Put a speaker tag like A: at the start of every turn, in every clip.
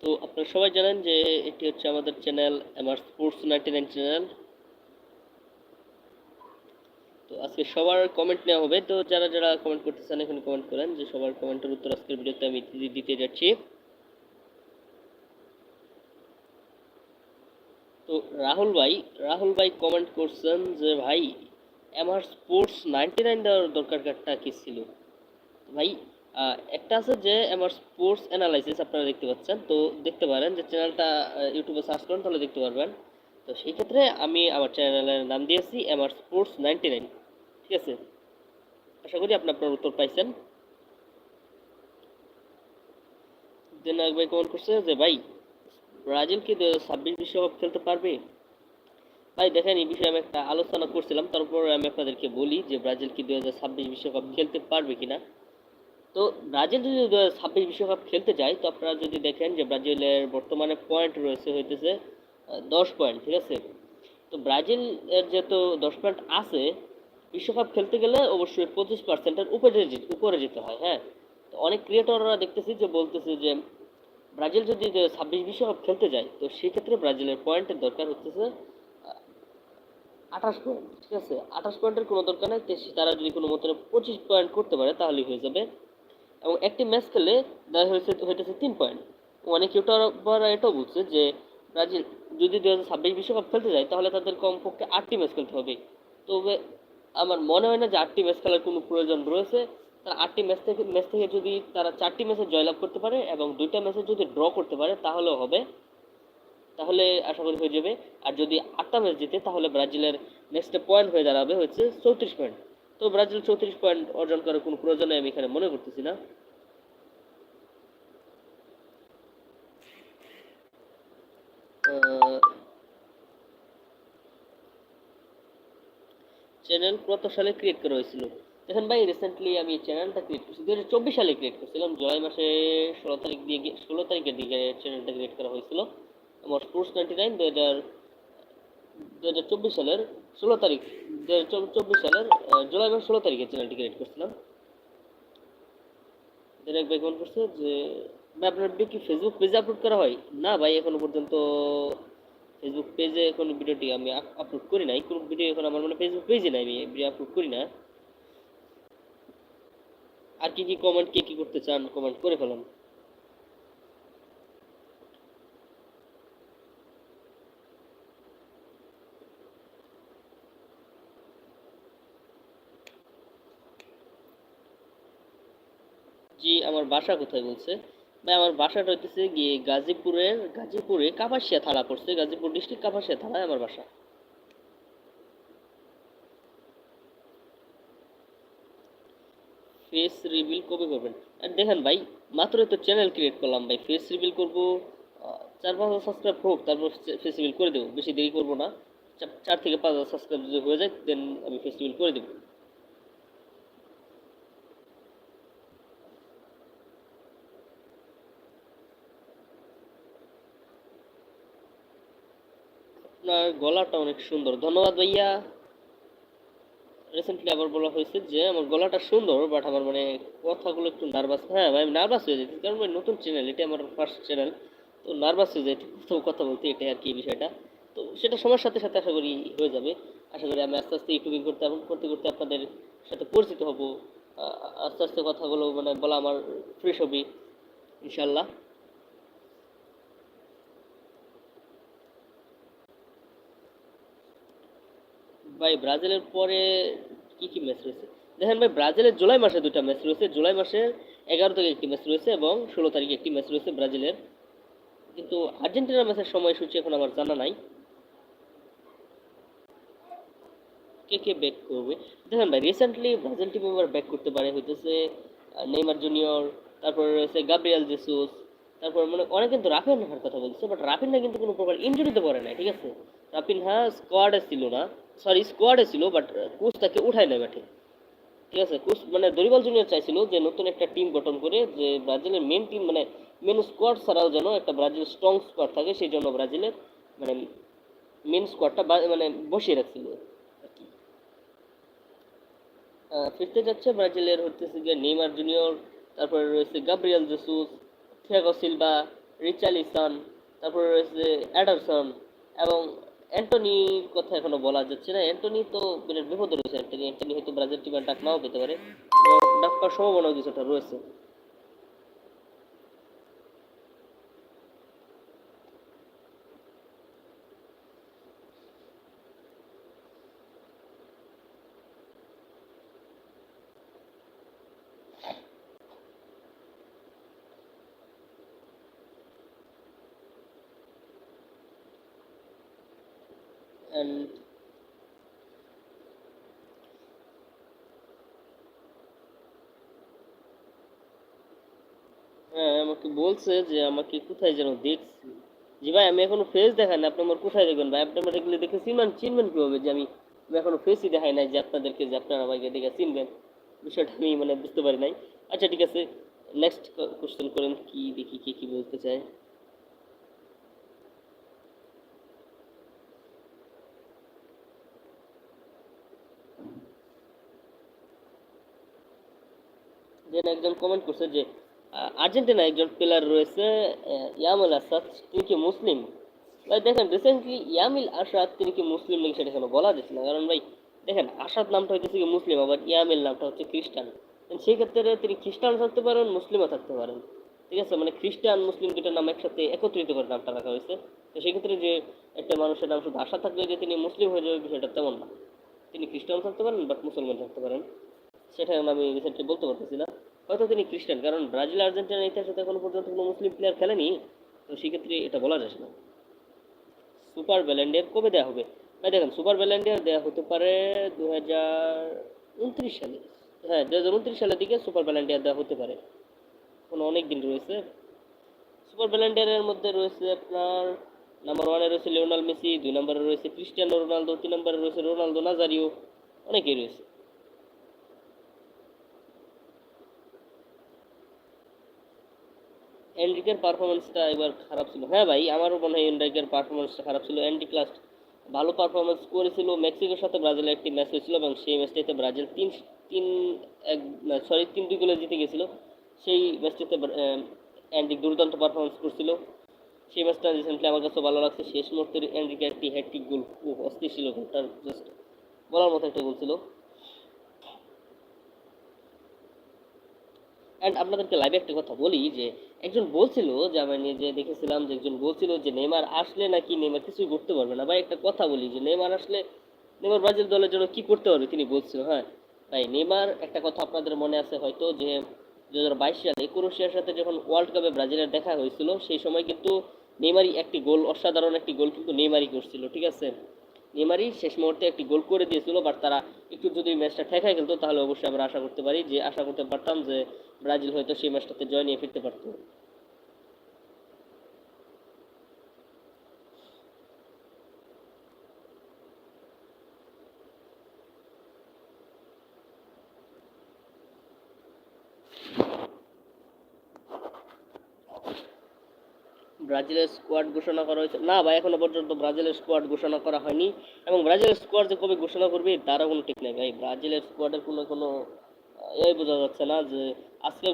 A: তো আপনারা সবাই জানেন যে এটি হচ্ছে আমাদের চ্যানেল আমার স্পোর্টস নাইনটি নাইন চ্যানেল। তো আজকে সবার কমেন্ট নেওয়া হবে। তো যারা যারা কমেন্ট করতে চান এখানে কমেন্ট করেন যে সবার কমেন্টের উত্তর আজকের ভিডিওতে আমি দিতে যাচ্ছি। তো রাহুল ভাই রাহুল ভাই কমেন্ট করছেন যে, ভাই আমার স্পোর্টস নাইনটি নাইন দেওয়ার দরকার কারটা কি ছিল? ভাই একটা আছে যে, আমার স্পোর্টস অ্যানালাইসিস আপনারা দেখতে পাচ্ছেন। তো দেখতে পারেন যে চ্যানেলটা ইউটিউবে সার্চ করেন, তাহলে দেখতে পারবেন। তো সেই ক্ষেত্রে আমি আমার চ্যানেলের নাম দিয়েছি, আমার স্পোর্টস নাইনটি নাইন ঠিক আছে? আশা করি আপনি আপনার উত্তর পাইছেন। দেন ভাই কমেন্ট করছে যে, ভাই, ব্রাজিল কি ছাব্বিশ বিশ্বকাপ খেলতে পারবে? ভাই, দেখেন, এই বিষয়ে আমি একটা আলোচনা করছিলাম। তারপর আমি আপনাদেরকে বলি যে, ব্রাজিল কি ছাব্বিশ বিশ্বকাপ খেলতে পারবে কিনা। তো ব্রাজিল যদি দু হাজার ছাব্বিশ বিশ্বকাপ খেলতে যায়, তো আপনারা যদি দেখেন যে ব্রাজিলের বর্তমানে পয়েন্ট রয়েছে হইতেছে দশ পয়েন্ট ঠিক আছে? তো ব্রাজিল এর যেহেতু দশ পয়েন্ট আছে, বিশ্বকাপ খেলতে গেলে অবশ্যই পঁচিশ পার্সেন্টের উপরে উপরে যেতে হয় হ্যাঁ? তো অনেক ক্রিয়েটররা দেখতেছি যে বলতেছে যে ব্রাজিল যদি ছাব্বিশ বিশ্বকাপ খেলতে যায়, তো সেক্ষেত্রে ব্রাজিলের পয়েন্টের দরকার হচ্ছে আঠাশ পয়েন্ট ঠিক আছে? আঠাশ পয়েন্টের কোনো দরকার নেই তারা যদি কোনো মতো পঁচিশ পয়েন্ট করতে পারে, তাহলেই হয়ে যাবে। এবং একটি ম্যাচ খেলে দেখা হয়েছে, হইতেছে তিন পয়েন্ট অনেক ইউটিউবাররা এটাও বলছে যে, ব্রাজিল যদি দু হাজার ছাব্বিশ বিশ্বকাপ খেলতে যায়, তাহলে তাদের কমপক্ষে আটটি ম্যাচ খেলতে হবে। তবে আমার মনে হয় না যে আটটি ম্যাচ খেলার কোনো প্রয়োজন রয়েছে। তারা আটটি ম্যাচ থেকে ম্যাচ থেকে যদি তারা চারটি ম্যাচে জয়লাভ করতে পারে এবং দুইটা ম্যাচে যদি ড্র করতে পারে, তাহলেও হবে। তাহলে আশা করি হয়ে যাবে। আর যদি আটটা ম্যাচ জিতে, তাহলে ব্রাজিলের নেক্সট পয়েন্ট হয়ে দাঁড়াবে হচ্ছে চৌত্রিশ পয়েন্ট তো ব্রাজিল চৌত্রিশ পয়েন্ট অর্জন করার কোনো প্রয়োজন আমি এখানে মনে করতেছি না। চ্যানেল কত সালে ক্রিয়েট করা হয়েছিল? দেখেন ভাই রিসেন্টলি আমি চ্যানেলটা ক্রিয়েট করছি। দু হাজার চব্বিশ সালে ক্রিয়েট করছিলাম। জুলাই মাসে ষোলো তারিখ দিয়ে ষোলো তারিখের দিকে চ্যানেলটা ক্রিয়েট করা হয়েছিল। আমার স্পোর্টস টোয়েন্টি নাইন দু হাজার দু হাজার চব্বিশ সালের ষোলো তারিখ চব্বিশ সালের জুলাই মাসের ষোলো তারিখে চ্যানেলটি ক্রিয়েট করছিলাম। এক করছে যে, ভাই, আপনার ভিডিও কি ফেসবুক পেজে আপলোড করা হয়? না ভাই, এখনও পর্যন্ত ফেসবুক পেজে কোনো ভিডিওটি আমি আপলোড করি নাই। কোনো ভিডিও এখন আমার মানে ফেসবুক পেজে নাই, আমি ভিডিও আপলোড করি না। আর কি কি কমেন্ট কে কি করতে চান কমেন্ট করে ফেলাম। জি, আমার বাসা কোথায় বলছে? ভাই, আমার বাসাটা হইতেছে গিয়ে গাজীপুরের, গাজীপুরে কাপাসিয়া থানা পড়ছে, গাজীপুর ডিস্ট্রিক্ট কাপাসিয়া থানায় আমার বাসা। ফেস রিভিল কবে করবেন? আর দেখেন ভাই মাত্রই তো চ্যানেল ক্রিয়েট করলাম ভাই, ফেস রিভিল করব চার পাঁচ হাজার সাবস্ক্রাইব হোক, তারপর ফেস রিভিল করে দেবো, বেশি দেরি করব না। চার থেকে পাঁচ হাজার সাবস্ক্রাইব যদি হয়ে যায় দেন আমি ফেস রিভিল করে দেবো আপনার গলাটা অনেক সুন্দর। ধন্যবাদ ভাইয়া। রিসেন্টলি আবার বলা হয়েছে যে, আমার গলাটা সুন্দর বাট আমার মানে কথাগুলো একটু নার্ভাস হ্যাঁ ভাই, আমি নার্ভাস হয়ে যেতে কারণ ভাই নতুন চ্যানেল এটা আমার ফার্স্ট চ্যানেল তো নার্ভাস হয়ে কোথাও কথা বলতে এটাই আর কি বিষয়টা। তো সেটা সময়ের সাথে সাথে আশা করি হয়ে যাবে। আশা করি আমি আস্তে আস্তে ইউটিউবিং করতে এবং করতে করতে আপনাদের সাথে পরিচিত হব। আস্তে আস্তে কথাগুলো মানে বলা আমার ফ্রেশ হবে ইনশাল্লাহ ভাই, ব্রাজিলের পরে কি কি ম্যাচ রয়েছে? দেখেন ভাই, ব্রাজিলের জুলাই মাসে দুটা ম্যাচ রয়েছে। জুলাই মাসের এগারো তারিখে একটি ম্যাচ রয়েছে এবং ষোলো তারিখে একটি ম্যাচ রয়েছে ব্রাজিলের। কিন্তু আর্জেন্টিনার ম্যাচের সময়সূচি এখন আমার জানা নাই। কে কে ব্যাক করবে? দেখেন ভাই রিসেন্টলি ব্রাজিল টিম এবার ব্যাক করতে পারে। হইতেছে নেইমার জুনিয়র তারপরে রয়েছে গাব্রিয়াল জেসুস তারপর মানে অনেক কিন্তু রাফিনহার কথা বলছে বাট রাফিনহা কিন্তু কোনো প্রকার ইনজুরিতে পড়ে নাই, ঠিক আছে? রাফিনহা স্কোয়াডে ছিল না। সরি স্কোয়াডে ছিল বাট কোচ তাকে উঠায় নাই ব্যাটে। ঠিক আছে? কোচ মানে দরিবাল জুনিয়র চাইছিল যে নতুন একটা টিম গঠন করে, যে ব্রাজিলের মেন টিম মানে মেন স্কোয়াড ছাড়াও যেন একটা ব্রাজিল স্ট্রং স্কোয়াড থাকে, সেই জন্য ব্রাজিলের মানে মেন স্কোয়াডটা মানে বসিয়ে রাখছিল ফিরতে যাচ্ছে ব্রাজিলের হচ্ছে গিয়ে নেইমার জুনিয়র তারপরে রয়েছে Gabriel Jesus Thiago Silva Richarlison তারপর রয়েছে অ্যাডারসন এবং অ্যান্টনির কথা এখনও বলা যাচ্ছে না। অ্যান্টনি তো বিরাট বিপদে রয়েছে। অ্যান্টনি অ্যান্টনি হয়তো ব্রাজিল টিমের ডাক নাও পেতে পারে। ডাক পাওয়ার সম্ভাবনাও কিছুটা রয়েছে। And হ্যাঁ আমাকে বলছে যে আমাকে কোথায় যেন দেখছি। জি ভাই, আমি এখনও ফেস দেখাই না আপনি আমার কোথায় দেখবেন ভাই? আপনি আমার এগুলো দেখে চিনবেন চিনবেন কীভাবে যে আমি আমি এখনও ফেসই দেখাই নাই যে আপনাদেরকে যে আপনারা আমাকে দেখে চিনবেন। বিষয়টা আমি মানে বুঝতে পারি নাই। আচ্ছা ঠিক আছে। নেক্সট কোশ্চেন করেন, কি দেখি, কে কি বলতে চায়? দেন একজন কমেন্ট করছে যে আর্জেন্টিনা একজন প্লেয়ার রয়েছে ইয়ামুল আসাদ তিনি কি মুসলিম? ভাই, দেখেন রিসেন্টলি ইয়ামিল আসাদ তিনি কি মুসলিম নাকি সেটা এখনও বলা যাচ্ছে না। কারণ ভাই, দেখেন আসাদ নামটা হইতেছে কি মুসলিম, আবার ইয়ামিল নামটা হচ্ছে খ্রিস্টান। সেই ক্ষেত্রে তিনি খ্রিস্টান থাকতে পারেন, মুসলিমও থাকতে পারেন। ঠিক আছে মানে খ্রিস্টান, মুসলিম দুটো নাম একসাথে একত্রিত করে নামটা রাখা হয়েছে। তো সেই ক্ষেত্রে যে একটা মানুষের নাম শুধু আশা থাকলে যে তিনি মুসলিম হয়ে যাবে, বিষয়টা তেমন না। তিনি খ্রিস্টান থাকতে পারেন বাট মুসলমান থাকতে পারেন। সেটা আমি রিসেন্টলি বলতে পারতেছি না। হয়তো তিনি খ্রিস্টান? কারণ ব্রাজিল আর্জেন্টিনার ইতিহাসে তো এখনও পর্যন্ত কোনো মুসলিম প্লেয়ার খেলেনি, তো সেক্ষেত্রে এটা বলা যাচ্ছে না। সুপার ভ্যালেন্ডিয়ার কবে দেওয়া হবে? ভাই, দেখেন, সুপার ভ্যালেন্ডিয়ার দেওয়া হতে পারে দু হাজার উনত্রিশ সালে। হ্যাঁ দু হাজার উনত্রিশ সালের দিকে সুপার ভ্যালেন্ডিয়ার দেওয়া হতে পারে। কোনো অনেক দিন রয়েছে। সুপার ভ্যালেন্ডিয়ারের মধ্যে রয়েছে আপনার নাম্বার ওয়ানে রয়েছে লিওনাল মেসি, দুই নম্বরে রয়েছে ক্রিস্টিয়ানো রোনালদো, তিন নম্বরে রয়েছে রোনালদো নাজারিও, অনেকেই রয়েছে। এনরিকের পারফরমেন্সটা এবার খারাপ ছিল। হ্যাঁ ভাই, আমারও মনে হয় এনরিকের পারফরমেন্সটা খারাপ ছিল। এনরিক লাস্ট ভালো পারফরমেন্স করেছিল। মেক্সিকোর সাথে ব্রাজিলের একটি ম্যাচ হয়েছিল এবং সেই ম্যাচটিতে ব্রাজিল তিন তিন, এক সরি তিন দুই গোলে জিতে গেছিল। সেই ম্যাচটিতে অ্যান্ডিক দুর্দান্ত পারফরমেন্স করছিল। সেই ম্যাচটা রিসেন্টলি আমার কাছে ভালো লাগছে। শেষ মুহূর্তে অ্যান্ড্রিকের একটি হ্যাট্রিক গোল অস্থির ছিল গোলটার জাস্ট বলার মতো একটা গোল ছিল। অ্যান্ড আপনাদেরকে লাইভে একটা কথা বলি যে, একজন বলছিল যে, আমি নিজে দেখেছিলাম যে একজন বলছিল যে, নেইমার আসলে নাকি নেইমার কিছুই করতে পারবে না। ভাই, একটা কথা বলি যে, নেইমার আসলে, নেইমার ব্রাজিল দলের জন্য কি করতে পারবে তিনি বলছিল হ্যাঁ। ভাই, নেইমার একটা কথা আপনাদের মনে আছে হয়তো যে দু হাজার বাইশ সালে ক্রোয়েশিয়ার সাথে যখন ওয়ার্ল্ড কাপে ব্রাজিলের দেখা হয়েছিল, সেই সময় কিন্তু নেইমারই একটি গোল, অসাধারণ একটি গোল কিন্তু নেইমারই করছিল, ঠিক আছে? নেইমারই শেষ মুহূর্তে একটি গোল করে দিয়েছিল বাট তারা একটু যদি ম্যাচটা ঠেকায় খেলতো, তাহলে অবশ্যই আমরা আশা করতে পারি যে, আশা করতে পারতাম যে ব্রাজিল হয়তো সেই ম্যাচটাতে জয় নিয়ে ফিরতে পারতো। ব্রাজিলের স্কোয়াড ঘোষণা করা হয়েছে। না ভাই, এখনও পর্যন্ত ব্রাজিলের স্কোয়াড ঘোষণা করা হয়নি এবং ব্রাজিলের স্কোয়াড যে কবে ঘোষণা করবে, তারও কোনো ঠিক নেই ভাই। ব্রাজিলের স্কোয়াডের কোনো কোনো এই বোঝা যাচ্ছে না যে আজকে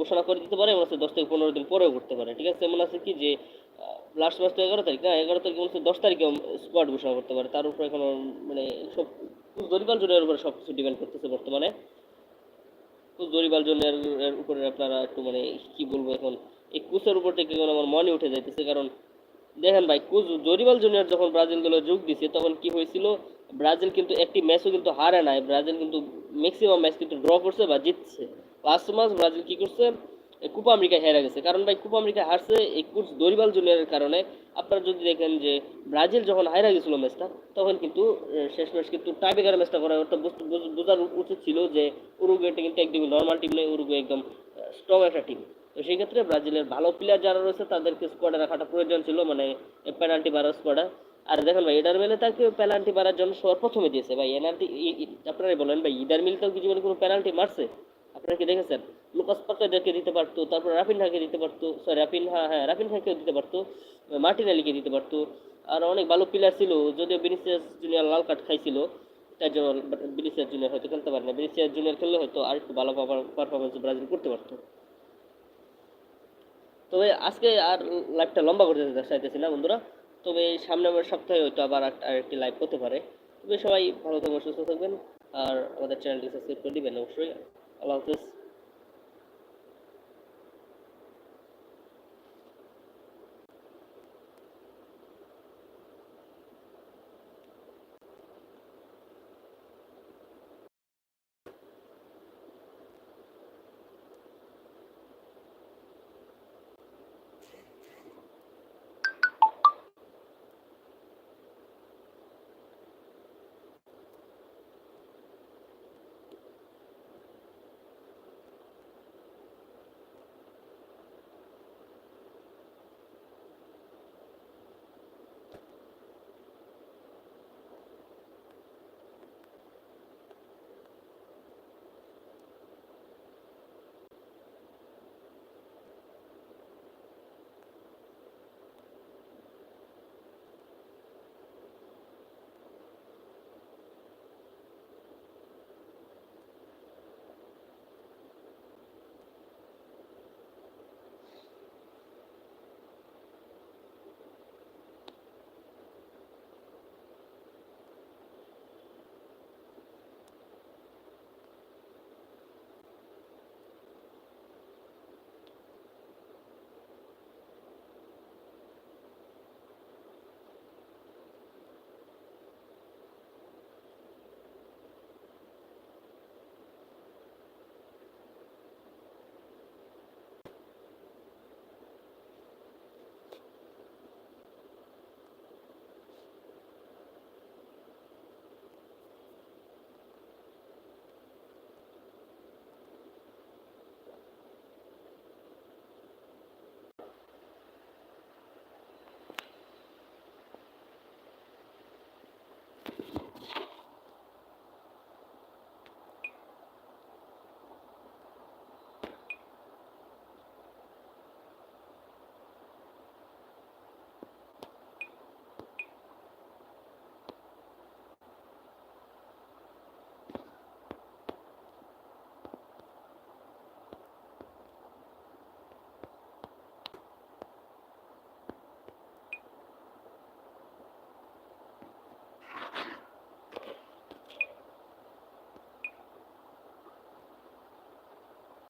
A: ঘোষণা করে দিতে পারে হচ্ছে দশ থেকে পনেরো দিন পরেও করতে পারে, ঠিক আছে? মনে আছে কি যে লাস্ট ম্যাচ তো এগারো তারিখ, না, এগারো তারিখ মনে হচ্ছে দশ তারিখে স্কোয়াড ঘোষণা করতে পারে। তার উপরে এখনও মানে সব জরিপাল জনের উপরে সব কিছু ডিপেন্ড করতেছে বর্তমানে। তো জরিবাল জনের উপরে আপনারা একটু মানে কি বলব এখন, এই কোচের উপর থেকে আমার মনে উঠে যাইতেছে। কারণ, দেখেন ভাই, কোচ জরিবাল জুনিয়র যখন ব্রাজিল দলে যোগ দিছে, তখন কি হয়েছিল? ব্রাজিল কিন্তু একটি ম্যাচও কিন্তু হারে নাই। ব্রাজিল কিন্তু ম্যাক্সিমাম ম্যাচ কিন্তু ড্র করছে বা জিতছে। লাস্ট ম্যাচ ব্রাজিল কি করছে? কোপা আমেরিকা হেরে গেছে। কারণ ভাই, কোপা আমেরিকা হারছে এই কোচ দরিবাল জুনিয়রের কারণে। আপনারা যদি দেখেন যে ব্রাজিল যখন হারা গেছিল ম্যাচটা, তখন কিন্তু শেষ ম্যাচ কিন্তু টাইব্রেকার ম্যাচটা করা বুঝ- বোঝার উচিত ছিল যে উরুগুয়েটা কিন্তু একদম নর্মাল টিম নয়, উরুগুয়ে একদম স্ট্রং একটা টিম তো সেই ক্ষেত্রে ব্রাজিলের ভালো প্লেয়ার যারা রয়েছে, তাদেরকে স্কোয়াডে রাখাটা প্রয়োজন ছিল মানে পেনাল্টি মারার স্কোয়াডে আর দেখেন ভাই, ইডার মিলে তাকে পেনাল্টি মারার জন্য সবার প্রথমে দিয়েছে। ভাই এনাল্টি আপনারাই বলেন ভাই, ইডার মিল তো কি জীবনে কোনো পেনাল্টি মারছে? আপনারা কি দেখেছেন? লুকাস পাকাদেরকে দিতে পারতো, তারপর রাফিনহাকে দিতে পারতো সরি রাফিনহা হ্যাঁ রাফিনহাকেও দিতে পারতো মার্টিনালিকে দিতে পারতো। আর অনেক ভালো প্লেয়ার ছিল, যদিও বিনিসিয়াস জুনিয়র লাল কার্ড খাইছিল তার জন্য বিনিসিয়াস জুনিয়র হয়তো খেলতে পারে না বিনিসিয়াস জুনিয়র খেললে হয়তো আর একটু ভালো পারফরমেন্স ব্রাজিল করতে পারতো। তবে আজকে আর লাইভটা লম্বা করতে চাইতেছি না বন্ধুরা। তবে সামনে আমার সপ্তাহে হয়তো আবার একটা- আরেকটি লাইভ হতে পারে। তবে সবাই ভালো থাকবেন, সুস্থ থাকবেন, আর আমাদের চ্যানেলটি সাবস্ক্রাইব করে দিবেন অবশ্যই। আল্লাহ হাফিজ